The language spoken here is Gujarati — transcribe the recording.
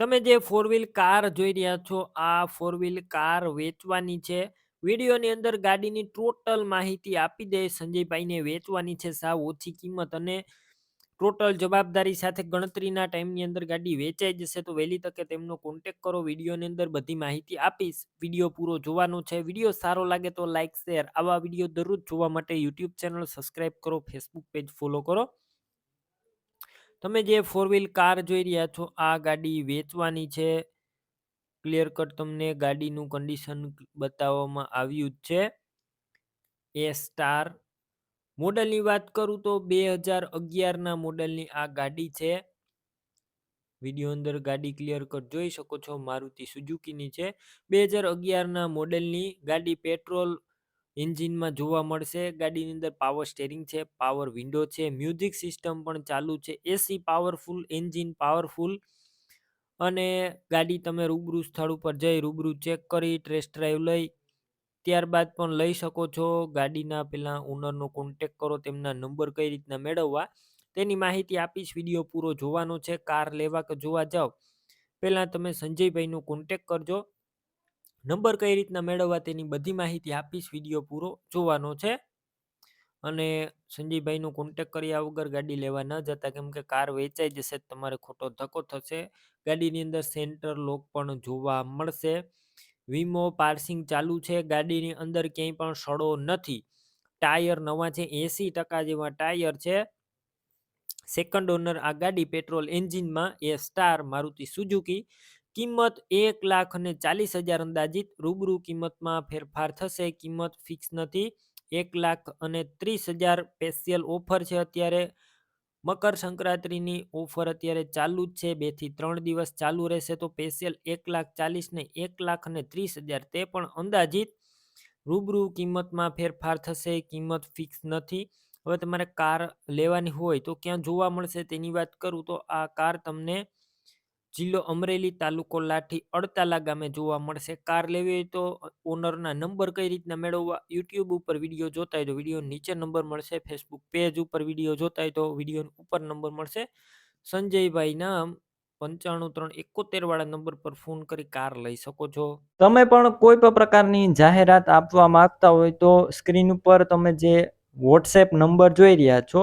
તમે જે ફોર વ્હીલ કાર જોઈ રહ્યા છો, આ ફોર વ્હીલ કાર વેચવાની છે. વિડીયોની અંદર ગાડીની ટોટલ માહિતી આપી દે, સંજયભાઈને વેચવાની છે સાવ ઓછી કિંમત અને ટોટલ જવાબદારી સાથે ગણતરીના ટાઈમની અંદર ગાડી વેચાઈ જશે તો વહેલી તકે તેમનો કોન્ટેક કરો. વિડીયોની અંદર બધી માહિતી આપીશ. વીડિયો પૂરો જોવાનો છે. વીડિયો સારો લાગે તો લાઇક શેર આવા વીડિયો દરરોજ જોવા માટે યુટ્યુબ ચેનલ સબસ્ક્રાઈબ કરો ફેસબુક પેજ ફોલો કરો. તમે જે ફોર વ્હીલ કાર જોઈ રહ્યા છો, આ ગાડી વેચવાની છે. ક્લિયર કટ તમને ગાડીનું કન્ડિશન બતાવવામાં આવ્યું જ છે. એ સ્ટાર મોડલની વાત કરું તો બે હજાર અગિયારના મોડલની આ ગાડી છે. વીડિયો અંદર ગાડી ક્લિયર કટ જોઈ શકો છો. મારુતિ સુઝુકીની છે. બે હજાર અગિયારના મોડલની ગાડી પેટ્રોલ એન્જિનમાં જોવા મળશે, ગાડીની અંદર પાવર સ્ટેરિંગ છે પાવર વિન્ડો છે મ્યુઝિક સિસ્ટમ પણ ચાલુ છે એસી પાવરફુલ એન્જિન પાવરફુલ અને ગાડી તમે રૂબરૂ સ્થળ ઉપર જઈ રૂબરૂ ચેક કરી ટેસ્ટ ડ્રાઈવ લઈ, ત્યારબાદ પણ લઈ શકો છો. ગાડીના પેલા ઓનરનો કોન્ટેક કરો, તેમના નંબર કઈ રીતના મેળવવા, તેની માહિતી આપીશ વીડિયો પૂરો જોવાનો છે કાર લેવા કે જોવા જાઓ પહેલાં તમે સંજયભાઈનો કોન્ટેક કરજો. નંબર કઈ રીતના મેળવવા તેની બધી માહિતી આપીશ, વીડિયો પૂરો જોવાનો છે. અને સંજયભાઈનો કોન્ટેક કર્યા વગર ગાડી લેવા ન જતા, કેમ કે કાર વેચાઈ જશે તમારે ખોટો ધક્કો થશે. ગાડીની અંદર સેન્ટર લોક પણ જોવા મળશે. વીમો પાર્સિંગ ચાલુ છે, ગાડીની અંદર ક્યાંય પણ સડો નથી. ટાયર નવા છે, એંસી ટકા જેવા ટાયર છે. સેકન્ડ ઓનર આ ગાડી પેટ્રોલ એન્જિનમાં એ સ્ટાર મારુતિ સુઝુકી કિંમત એક લાખ અને ચાલીસ હજાર અંદાજિત. રૂબરૂ કિંમતમાં ફેરફાર થશે. કિંમત ફિક્સ નથી. એક લાખ અને ત્રીસ હજાર સ્પેશિયલ ઓફર છે અત્યારે. મકર સંક્રાંતિની ઓફર અત્યારે ચાલુ જ છે. બેથી ત્રણ દિવસ ચાલુ રહેશે તો સ્પેશિયલ એક લાખ ચાલીસ ને એક લાખ અને ત્રીસ હજાર તે પણ અંદાજિત. રૂબરૂ કિંમતમાં ફેરફાર થશે. કિંમત ફિક્સ નથી. હવે તમારે કાર લેવાની હોય તો ક્યાં જોવા મળશે તેની વાત કરું તો આ કાર તમને જિલ્લો અમરેલી તાલુકો લાઠી અડતાલા ગામે જોવા મળશે. કાર લેવી હોય તો ઓનરના નંબર કઈ રીતના મેળવવા? યુટ્યુબ ઉપર વીડિયો જોતા હોય તો વીડિયો નીચે નંબર મળશે. ફેસબુક પેજ ઉપર વીડિયો જોતા હોય તો વીડિયો ઉપર નંબર મળશે. સંજયભાઈના પંચાણું ત્રણ એકોતેર વાળા નંબર પર ફોન કરી કાર લઈ શકો છો. તમે પણ કોઈ પણ પ્રકારની જાહેરાત આપવા માંગતા હોય તો સ્ક્રીન ઉપર તમે જે વોટ્સએપ નંબર જોઈ રહ્યા છો